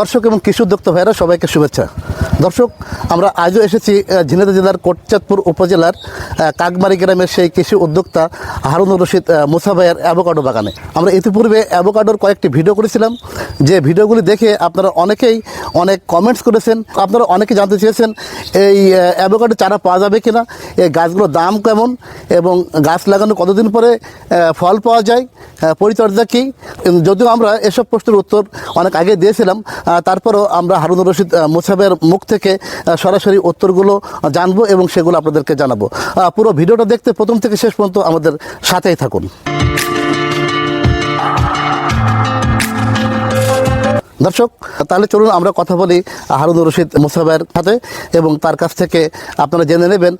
দর্শক এবং কৃষি উদ্যোক্তা ভাইরা সবাইকে শুভেচ্ছা। দর্শক আমরা আজও এসেছি ঝিনাইদহ জেলার কোটচাঁদপুর উপজেলার কাকমারি গ্রামের সেই কৃষি উদ্যোক্তা হারুনুর রশিদ আহ, মুসা ভাইয়ের অ্যাভোকাডো বাগানে। আমরা ইতিপূর্বে অ্যাভোকাডোর কয়েকটি ভিডিও করেছিলাম। যে ভিডিওগুলি দেখে আপনারা অনেকেই অনেক কমেন্টস করেছেন। আপনারা অনেকে জানতে চেয়েছেন এই অ্যাভোকাডো চারা পাওয়া যাবে কিনা এই গাছগুলোর দাম কেমন এবং গাছ লাগানো কতদিন পরে ফল পাওয়া যায় পরিচর্যা কী? যদিও আমরা এসব প্রশ্নের উত্তর অনেক আগে দিয়েছিলাম তারপরেও আমরা হারুনুর রশিদ আহ, মুখ থেকে সরাসরি উত্তরগুলো জানব এবং সেগুলো আপনাদেরকে জানাব। পুরো ভিডিওটা দেখতে প্রথম থেকে শেষ পর্যন্ত আমাদের সাথেই থাকুন। দর্শক, তাহলে চলুন আমরা কথা বলি হারুনুর রশিদ মুসাবের সাথে এবং তার কাছ থেকে আপনারা জেনে নেবেন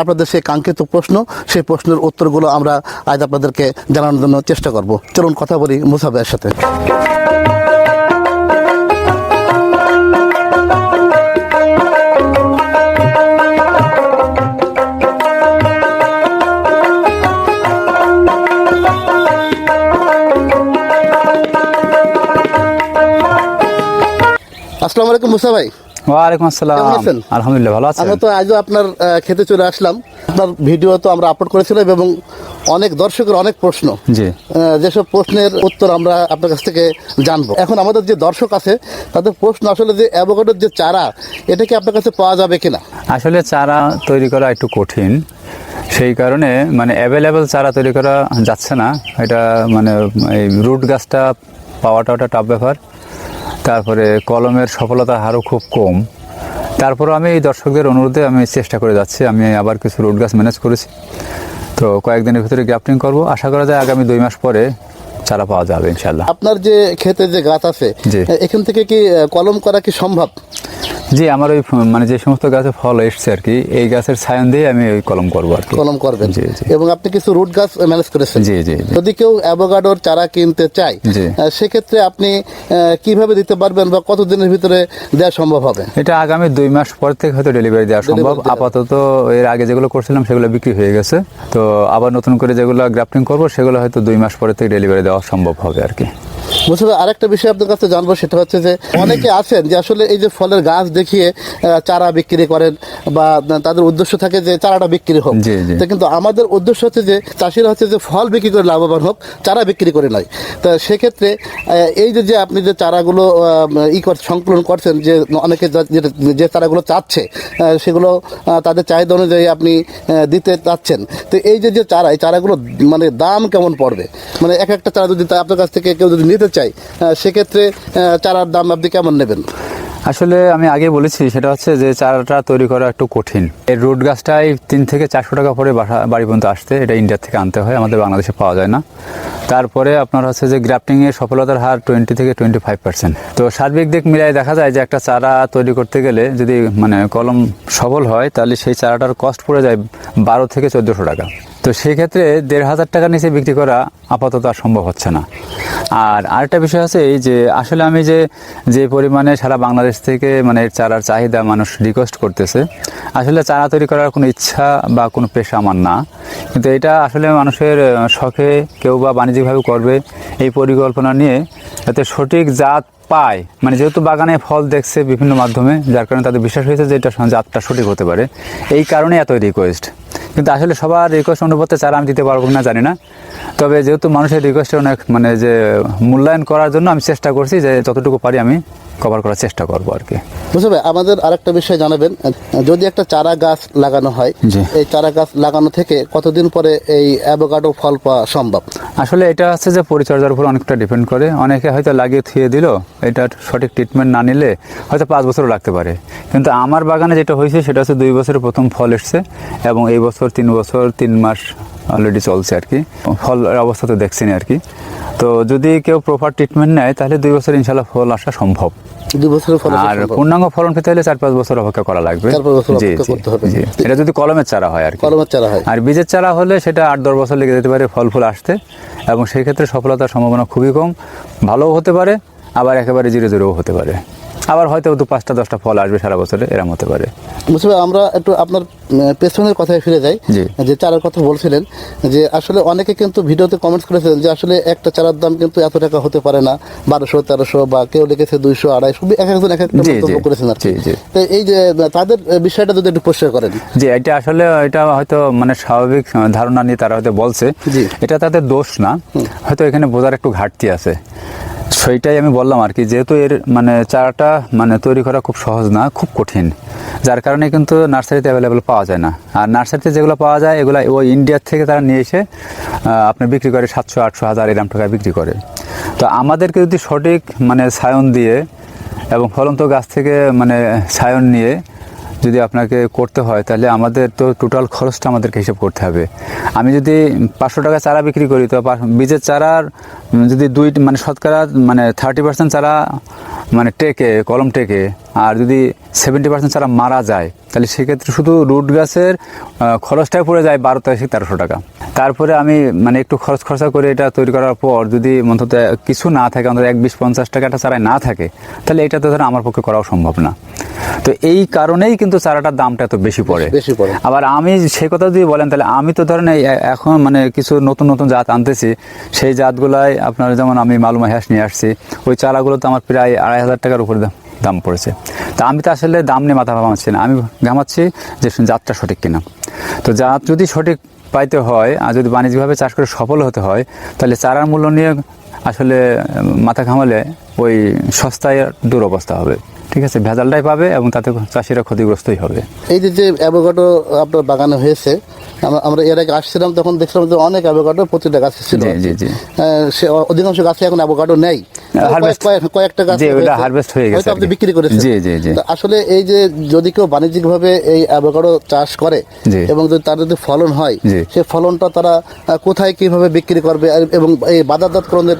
আপনাদের সেই কাঙ্ক্ষিত প্রশ্ন, সেই প্রশ্নের উত্তরগুলো আমরা আজ আপনাদেরকে জানানোর জন্য চেষ্টা করব। চলুন কথা বলি মুসাবের সাথে। আসসালামু আলাইকুম মুসা ভাই। ওয়ালাইকুম আসসালাম? আলহামদুলিল্লাহ ভালো আছেন আমরা তো আজও আপনার খেতে চলে আসলাম। আপনার ভিডিও তো আমরা আপলোড করেছিলাম এবং অনেক দর্শকের অনেক প্রশ্ন। জি। যেসব প্রশ্নের উত্তর আমরা আপনার কাছ থেকে জানব। এখন আমাদের যে দর্শক আছে তাদের প্রশ্ন আসলে যে অ্যাভোকাডোর যে চারা এটা কি আপনার কাছে পাওয়া যাবে কিনা? আসলে চারা তৈরি করা একটু কঠিন। সেই কারণে মানে অ্যাভেলেবেল চারা তৈরি করা যাচ্ছে না। এটা মানে এই রুট গাছটা পাওয়াটা ওটা টাফ ব্যাপার। তারপরে কলমের সফলতা হারও খুব কম। তারপর আমি এই দর্শকদের অনুরোধে আমি চেষ্টা করে যাচ্ছি আমি আবার কিছু রোড গাছ ম্যানেজ করেছি। তো কয়েকদিনের ভিতরে গ্রাফটিং করব। আশা করা যায় আগামী দুই মাস পরে চারা পাওয়া যাবে ইনশাল্লাহ আপনার যে ক্ষেতে যে গাছ আছে। এখান থেকে কি কলম করা কি সম্ভব? জি আমার ওই মানে যে সমস্ত গাছে ফল এসছে আর কি এই গাছের ছায়ন দিয়ে আমি ওই কলম করব আর কি। কলম করবেন। জি, জি। এবং আপনি কিছু রুট গাছ ম্যানেজ করেছেন। জি জি যদি কেউ অ্যাভোকাডোর চারা কিনতে চায়। সেক্ষেত্রে আপনি কীভাবে দিতে পারবেন বা কতদিনের ভিতরে দেওয়া সম্ভব হবে? এটা আগামী দুই মাস পর থেকে হয়তো ডেলিভারি দেওয়া সম্ভব। আপাতত এর আগে যেগুলো করছিলাম সেগুলো বিক্রি হয়ে গেছে। তো আবার নতুন করে যেগুলো গ্রাফটিং করব সেগুলো হয়তো দুই মাস পরে থেকে ডেলিভারি দেওয়া সম্ভব হবে আর কি। মুসিফ আরেকটা বিষয় আপনার কাছে জানব সেটা হচ্ছে যে অনেকে আছেন যে আসলে এই যে ফলের গাছ দেখিয়ে চারা বিক্রি করেন বা তাদের উদ্দেশ্য থাকে যে চারাটা বিক্রি হোক। তো কিন্তু আমাদের উদ্দেশ্য হচ্ছে যে চাষিরা হচ্ছে যে ফল বিক্রি করে লাভবান হোক চারা বিক্রি করে নয়। তো সেক্ষেত্রে এই যে যে আপনি যে চারাগুলো ই কর সংকলন করছেন যে অনেকে যে চারাগুলো চাচ্ছে সেগুলো তাদের চাহিদা অনুযায়ী আপনি দিতে চাচ্ছেন। তো এই যে যে চারা এই চারাগুলো মানে দাম কেমন পড়বে? মানে এক একটা চারা যদি তা- আপনার কাছ থেকে কেউ যদি নিতে আহ, সেক্ষেত্রে চারার দাম আপনি কেমন নেবেন? আসলে আমি আগে বলেছি সেটা হচ্ছে যে চারাটা তৈরি করা একটু কঠিন। এই রুট গাছটাই তিন থেকে চারশো টাকা পরে বাসা বাড়ি পর্যন্ত আসতে এটা ইন্ডিয়া থেকে আনতে হয় আমাদের বাংলাদেশে পাওয়া যায় না। তারপরে আপনার হচ্ছে যে গ্রাফটিং এর সফলতার হার টোয়েন্টি থেকে টোয়েন্টি ফাইভ পার্সেন্ট তো সার্বিক দিক মিলাই দেখা যায় যে একটা চারা তৈরি করতে গেলে যদি মানে কলম সফল হয় তাহলে সেই চারাটার কস্ট পড়ে যায় বারো থেকে চোদ্দোশো টাকা। তো সেই ক্ষেত্রে দেড় হাজার টাকার নিচে বিক্রি করা আপাতত আর সম্ভব হচ্ছে না। আর আরেকটা বিষয় আছে এই যে, আসলে আমি যে যে পরিমাণে সারা বাংলাদেশ থেকে মানে চারার চাহিদা মানুষ রিকোয়েস্ট করতেছে, আসলে চারা তৈরি করার কোনো ইচ্ছা বা কোনো পেশা আমার না। কিন্তু এটা আসলে মানুষের শখে কেউ বা বাণিজ্যিকভাবে করবে এই পরিকল্পনা নিয়ে যাতে সঠিক জাত পায়। মানে যেহেতু বাগানে ফল দেখছে বিভিন্ন মাধ্যমে, যার কারণে তাদের বিশ্বাস হয়েছে যে এটা জাতটা সঠিক হতে পারে। এই কারণে এত রিকোয়েস্ট কিন্তু আসলে সবার রিকোয়েস্ট অনুপাতে চারা আমি দিতে পারব না জানি না। তবে যেহেতু মানুষের রিকোয়েস্টে অনেক মানে যে মূল্যায়ন করার জন্য আমি চেষ্টা করছি যে যতটুকু পারি আমি কভার করার চেষ্টা করব আর কি। বুঝতে পারবে আমাদের আরেকটা বিষয় জানাবেন। যদি একটা চারা গাছ লাগানো হয় এই চারা গাছ লাগানো থেকে কতদিন পরে এই অ্যাভোকাডো ফল পাওয়া সম্ভব? আসলে এটা হচ্ছে যে পরিচর্যার উপর অনেকটা ডিপেন্ড করে। অনেকে হয়তো লাগিয়ে থুয়ে দিল এটার সঠিক ট্রিটমেন্ট না নিলে হয়তো পাঁচ বছরও লাগতে পারে। কিন্তু আমার বাগানে যেটা হয়েছে সেটা হচ্ছে দুই বছরের প্রথম ফল এসছে এবং এই বছর তিন বছর তিন মাস অলরেডি চলছে আর কি। ফলের অবস্থা তো দেখছি না আর কি। তো যদি কেউ প্রপার ট্রিটমেন্ট নেয় তাহলে দুই বছর ইনশাল্লাহ ফল আসা সম্ভব। আর। পূর্ণাঙ্গ ফলন পেতে হলে চার পাঁচ বছর অপেক্ষা করা লাগবে। জি। এটা যদি কলমের চারা হয় আর কি। কলমের চারা হয়। আর বীজের চারা হলে সেটা আট দশ বছর লেগে যেতে পারে ফল ফুল আসতে। এবং সেই ক্ষেত্রে সফলতার সম্ভাবনা খুবই কম। ভালোও হতে পারে আবার একেবারে জিরো জিরোও হতে পারে। আবার হয়তো দু পাঁচটা দশটা ফল আসবে সারা বছরে এরম হতে পারে। মুসিব আমরা একটু আপনার পেছনের কথায় ফিরে যাই। যে চারার কথা বলছিলেন যে আসলে অনেকে কিন্তু ভিডিওতে কমেন্টস করেছিলেন যে আসলে একটা চারার দাম কিন্তু এত টাকা হতে পারে না বারোশো তেরোশো বা কেউ লিখেছে দুইশো আড়াইশো এক একজন এক একটা মন্তব্য করেছেন আর। তো এই যে তাদের বিষয়টা যদি একটু পরিষ্কার করেন। যে এটা আসলে এটা হয়তো মানে স্বাভাবিক ধারণা নিয়ে তারা হয়তো বলছে। এটা তাদের দোষ না। হয়তো এখানে বোঝার একটু ঘাটতি আছে। সেইটাই আমি বললাম আর কি, যেহেতু এর মানে চারাটা মানে তৈরি করা খুব সহজ না, খুব কঠিন। যার কারণে কিন্তু নার্সারিতে অ্যাভেলেবেল পাওয়া যায় না। আর নার্সারিতে যেগুলো পাওয়া যায়, এগুলো ওই ইন্ডিয়ার থেকে তারা নিয়ে এসে আপনি বিক্রি করে সাতশো, আটশো, হাজার এরকম টাকায় বিক্রি করে। তো আমাদেরকে যদি সঠিক মানে সায়ন দিয়ে এবং ফলন্ত গাছ থেকে মানে সায়ন নিয়ে যদি আপনাকে করতে হয়, তাহলে আমাদের তো টোটাল খরচটা আমাদেরকে হিসেব করতে হবে। আমি যদি পাঁচশো টাকা চারা বিক্রি করি, তো বীজের চারার যদি দুই মানে শতকরা মানে থার্টি পার্সেন্ট চারা মানে টেকে, কলম টেকে, আর যদি সেভেন্টি পার্সেন্ট চারা মারা যায়। তাহলে সেক্ষেত্রে শুধু রুট গাছের খরচটাই পড়ে যায় বারো থেকে তেরোশো টাকা। তারপরে আমি মানে একটু খরচ খরচা করে এটা তৈরি করার পর যদি অন্তত কিছু না থাকে অন্তত এক বিশ পঞ্চাশ টাকাটা চারায় না থাকে তাহলে এটা তো ধরো আমার পক্ষে করাও সম্ভব না। তো এই কারণেই কিন্তু চারাটার দামটা এত বেশি পড়ে। বেশি পড়ে। আবার আমি সে কথা যদি বলেন তাহলে আমি তো ধরেন এই এখন মানে কিছু নতুন নতুন জাত আনতেছি। সেই জাতগুলাই আপনার যেমন আমি মালুমা হ্যাস নিয়ে আসছি ওই চারাগুলো তো আমার প্রায় আড়াই হাজার টাকার উপরে দাম। দাম পড়েছে। তা আমি তো আসলে দাম নিয়ে মাথা ঘামাচ্ছি না। আমি ঘামাচ্ছি যে জাতটা সঠিক কিনা। তো জাত যদি সঠিক পাইতে হয় আর যদি বাণিজ্যিকভাবে চাষ করে সফল হতে হয়, তাহলে চারার মূল্য নিয়ে আসলে মাথা ঘামালে ওই সস্তায় দুরবস্থা হবে। ঠিক আছে? ভেজালটাই পাবে এবং তাতে চাষিরা ক্ষতিগ্রস্তই হবে। এই যে যে অ্যাভোকাডো আপনার বাগানে হয়েছে আমরা- এর আগে আসছিলাম তখন দেখছিলাম যে অনেক অ্যাভোকাডো প্রতিটা গাছে ছিল জি, জি, জি। সে অধিকাংশ গাছে এখন অ্যাভোকাডো নেই কয়েক- কয়েকটা গাছ হয়েছে। হয়ে গেছে আপনি বিক্রি করেছেন জি, জি, জি। আসলে এই যে যদি কেউ বাণিজ্যিকভাবে এই অ্যাভোকাডো চাষ করে। এবং যদি তার যদি ফলন হয় জি। সে ফলনটা তারা কোথায় কীভাবে বিক্রি করবে এবং এই বাজারজাতকরণের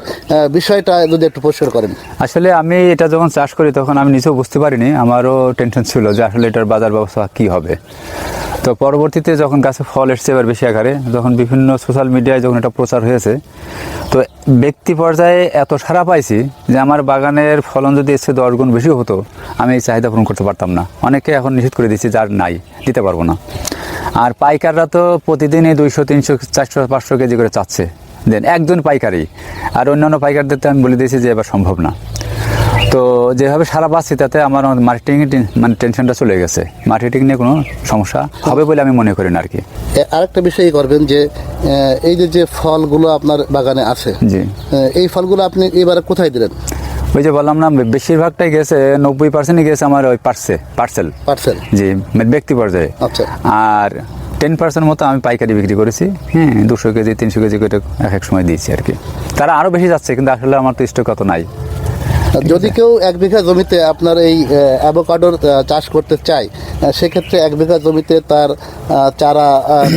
বিষয়টা যদি একটু পরিষ্কার করেন আসলে আমি এটা যখন চাষ করি তখন আমি নিজেও বুঝতে পারিনি আমারও টেনশন ছিল যে আসলে এটার বাজার ব্যবস্থা কি হবে তো পরবর্তীতে যখন গাছে ফল এসছে এবার বেশি আকারে। যখন বিভিন্ন সোশ্যাল মিডিয়ায় যখন এটা প্রচার হয়েছে, তো ব্যক্তি পর্যায়ে এত সারা পাইছি যে আমার বাগানের ফলন যদি এসছে দশ গুণ বেশি হতো, আমি এই চাহিদা পূরণ করতে পারতাম না। অনেকে এখন নিষেধ করে দিচ্ছি যার নাই, দিতে পারব না। আর পাইকাররা তো প্রতিদিনই দুইশো, তিনশো, চারশো, পাঁচশো কেজি করে চাচ্ছে। দেন একজন পাইকারি আর অন্যান্য পাইকারদের তো আমি বলে দিয়েছি যে এবার সম্ভব না। তো যেভাবে সারা পাচ্ছি তাতে আমার মার্কেটিং মানে টেনশনটা চলে গেছে। মার্কেটিং নিয়ে কোনো সমস্যা হবে বলে আমি মনে করি না আর কি। আরেকটা বিষয় করবেন যে এই যে যে ফলগুলো আপনার বাগানে আছে জি। এই ফলগুলো আপনি এবারে কোথায় দিলেন? ওই যে বললাম না বেশিরভাগটাই গেছে নব্বই পার্সেন্টই গেছে আমার ওই পার্সে পার্সেল পার্সেল জি মানে ব্যক্তি পর্যায়ে। আচ্ছা। আর টেন পার্সেন্ট মতো আমি পাইকারি বিক্রি করেছি হ্যাঁ দুশো কেজি তিনশো কেজি করে এক এক সময় দিয়েছি আর কি। তারা আরও বেশি যাচ্ছে কিন্তু আসলে আমার তো স্টক কত নাই। যদি কেউ এক বিঘা জমিতে আপনার এই অ্যাভোকাডোর চাষ করতে চায় সেক্ষেত্রে এক বিঘা জমিতে তার চারা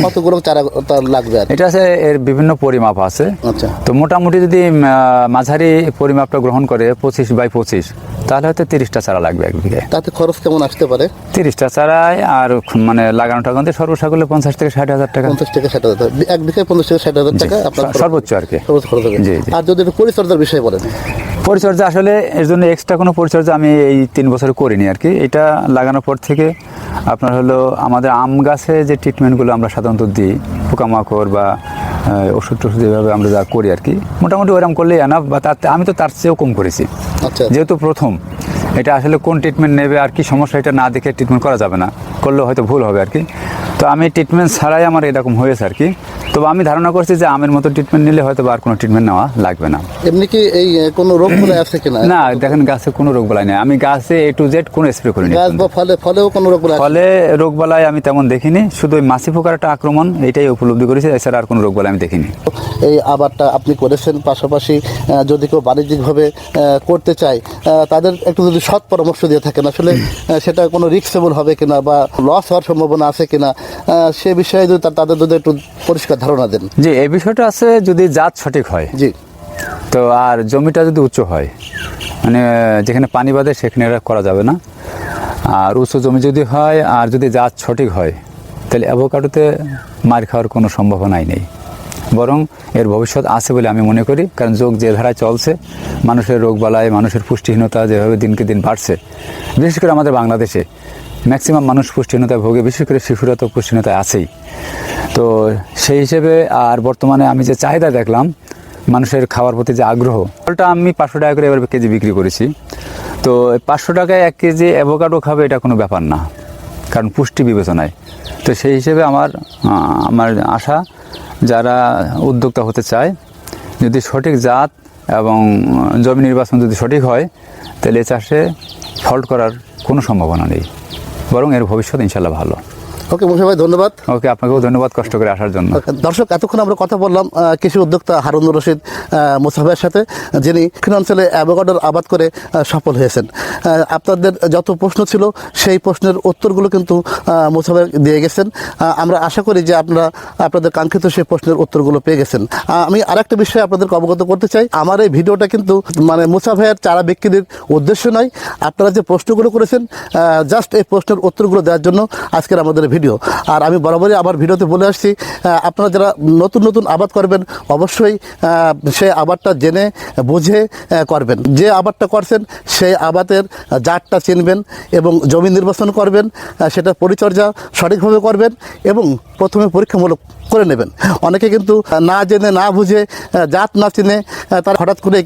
কতগুলো চারা তার লাগবে এটা আছে এর বিভিন্ন পরিমাপ আছে। আচ্ছা। তো মোটামুটি যদি মাঝারি পরিমাপটা গ্রহণ করে পঁচিশ বাই পঁচিশ তাহলে হয়তো তিরিশটা চারা লাগবে এক বিঘায়। তাতে খরচ কেমন আসতে পারে? তিরিশটা চারায় আর মানে লাগানো টাকা সর্বসাকুল্যে পঞ্চাশ থেকে ষাট হাজার টাকা। পঞ্চাশ থেকে ষাট হাজার। এক বিঘায় পঞ্চাশ থেকে ষাট হাজার টাকা আপনার সর্বোচ্চ আর কি। খরচ খরচ হবে। আর যদি একটু পরিচর্যার বিষয় বলেন। পরিচর্যা আসলে এর জন্য এক্সট্রা কোনো পরিচর্যা আমি এই তিন বছর করিনি আর কি। এটা লাগানোর পর থেকে আপনার হলো আমাদের আম গাছে যে ট্রিটমেন্টগুলো আমরা সাধারণত দিই পোকামাকড় বা ওষুধ টষুধ এভাবে আমরা যা করি আর কি মোটামুটি ওরকম করলেই আনা বা তার আমি তো তার চেয়েও কম করেছি। আচ্ছা। যেহেতু প্রথম এটা আসলে কোন ট্রিটমেন্ট নেবে আর কি সমস্যা এটা না দেখে ট্রিটমেন্ট করা যাবে না করলেও হয়তো ভুল হবে আর কি। তো আমি ট্রিটমেন্ট ছাড়াই আমার এরকম হয়েছে আর কি। তবে আমি ধারণা করছি যে আমের মতো ট্রিটমেন্ট নিলে হয়তো আর কোনো ট্রিটমেন্ট নেওয়া লাগবে না। এমনি কি এই কোনো রোগ বলে আছে কিনা? না দেখেন গাছে কোনো রোগ বালাই নেই। আমি গাছে এ টু জেড কোনো স্প্রে করিনি গাছ বা ফলে ফলেও কোনো রোগ বলে আছে? ফলে রোগ বালাই আমি তেমন দেখিনি। শুধু ওই মাছি পোকার একটা আক্রমণ এটাই উপলব্ধি করেছি। এছাড়া আর কোনো রোগ বালাই আমি দেখিনি। এই আবারটা আপনি করেছেন। পাশাপাশি যদি কেউ বাণিজ্যিকভাবে করতে চায় তাদের একটু যদি সৎ পরামর্শ দিয়ে থাকেন আসলে সেটা কোনো রিক্সেবল হবে কিনা বা লস হওয়ার সম্ভাবনা আছে কিনা? সে বিষয়ে যদি তাদের যদি একটু পরিষ্কার ধারণা দেন। যে এই বিষয়টা আছে যদি জাত সঠিক হয়। জি। তো আর জমিটা যদি উঁচু হয় মানে যেখানে পানি বাঁধে সেখানে এটা করা যাবে না। আর উঁচু জমি যদি হয় আর যদি জাত সঠিক হয় তাহলে অ্যাভোকাডোতে মার খাওয়ার কোনো সম্ভাবনাই নেই। বরং এর ভবিষ্যৎ আছে বলে আমি মনে করি। কারণ যোগ যে ধারায় চলছে মানুষের রোগবালাই মানুষের পুষ্টিহীনতা যেভাবে দিনকে দিন বাড়ছে বিশেষ করে আমাদের বাংলাদেশে ম্যাক্সিমাম মানুষ পুষ্টিহীনতায় ভোগে, বিশেষ করে শিশুরা তো পুষ্টিহীনতায় আছেই। তো সেই হিসেবে আর বর্তমানে আমি যে চাহিদা দেখলাম, মানুষের খাওয়ার প্রতি যে আগ্রহ, ফলটা আমি পাঁচশো টাকা করে এবার কেজি বিক্রি করেছি। তো পাঁচশো টাকায় এক কেজি অ্যাভোকাডো খাবে এটা কোনো ব্যাপার না, কারণ পুষ্টি বিবেচনায়। তো সেই হিসেবে আমার আমার আশা, যারা উদ্যোক্তা হতে চায়, যদি সঠিক জাত এবং জমি নির্বাচন যদি সঠিক হয়, তাহলে চাষে ফল্ট করার কোনো সম্ভাবনা নেই। বরং এর ভবিষ্যৎ ইনশাল্লাহ ভালো। ওকে মুসা ভাই ধন্যবাদ। ওকে আপনাকেও ধন্যবাদ কষ্ট করে আসার জন্য। দর্শক এতক্ষণ আমরা কথা বললাম কৃষি উদ্যোক্তা হারুনুর রশিদ মুসাফের সাথে যিনি দক্ষিণ অঞ্চলে অ্যাভোকাডোর আবাদ করে সফল হয়েছেন। আপনাদের যত প্রশ্ন ছিল সেই প্রশ্নের উত্তরগুলো কিন্তু মুসাফের দিয়ে গেছেন। আমরা আশা করি যে আপনারা আপনাদের কাঙ্ক্ষিত সেই প্রশ্নের উত্তরগুলো পেয়ে গেছেন। আমি আরেকটা বিষয়ে আপনাদেরকে অবগত করতে চাই। আমার এই ভিডিওটা কিন্তু মানে মুসা ভাইয়ের চারা বিক্রির উদ্দেশ্য নয়। আপনারা যে প্রশ্নগুলো করেছেন জাস্ট এই প্রশ্নের উত্তরগুলো দেওয়ার জন্য আজকের আমাদের ভিডিও আর আমি বরাবরই আবার ভিডিওতে বলে আসছি আপনারা যারা নতুন নতুন আবাদ করবেন, অবশ্যই সে আবাদটা জেনে, বুঝে করবেন। যে আবাদটা করছেন, সেই আবাদের জাতটা চিনবেন এবং জমি নির্বাচন করবেন সেটা পরিচর্যা সঠিকভাবে করবেন এবং প্রথমে পরীক্ষামূলক করে নেবেন। অনেকে কিন্তু না জেনে, না বুঝে জাত, না চিনে তারা হঠাৎ করে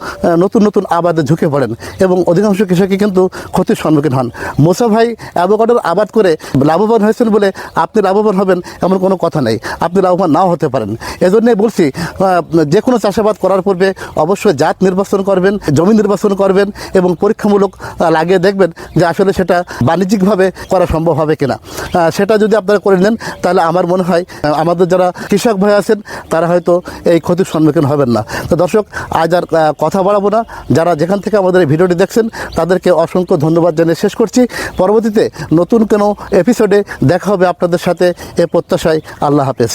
নতুন নতুন আবাদে ঝুঁকে পড়েন এবং অধিকাংশ কৃষকই কিন্তু ক্ষতির সম্মুখীন হন। মোসা ভাই অ্যাভোকাডোর আবাদ করে লাভবান হয়েছেন বলে আপনি লাভবান হবেন এমন কোনো কথা নেই। আপনি লাভবান নাও হতে পারেন। এজন্যই বলছি যে কোনো চাষাবাদ করার পূর্বে অবশ্যই জাত নির্বাচন করবেন, জমি নির্বাচন করবেন এবং পরীক্ষামূলক লাগিয়ে দেখবেন যে আসলে সেটা বাণিজ্যিকভাবে করা সম্ভব হবে কিনা। সেটা যদি আপনারা করে নেন, তাহলে আমার মনে হয় আমাদের যারা কৃষক ভাই আছেন, তারা হয়তো এই ক্ষতির সম্মুখীন হবেন না। তো দর্শক, আজ আর কথা বাড়াবো না। যারা যেখান থেকে আমাদের এই ভিডিওটি দেখছেন, তাদেরকে অসংখ্য ধন্যবাদ জানিয়ে শেষ করছি। পরবর্তীতে নতুন কোনো এপিসোডে দেখা হবে আপনাদের সাথে। এ প্রত্যাশায় আল্লাহ হাফেজ।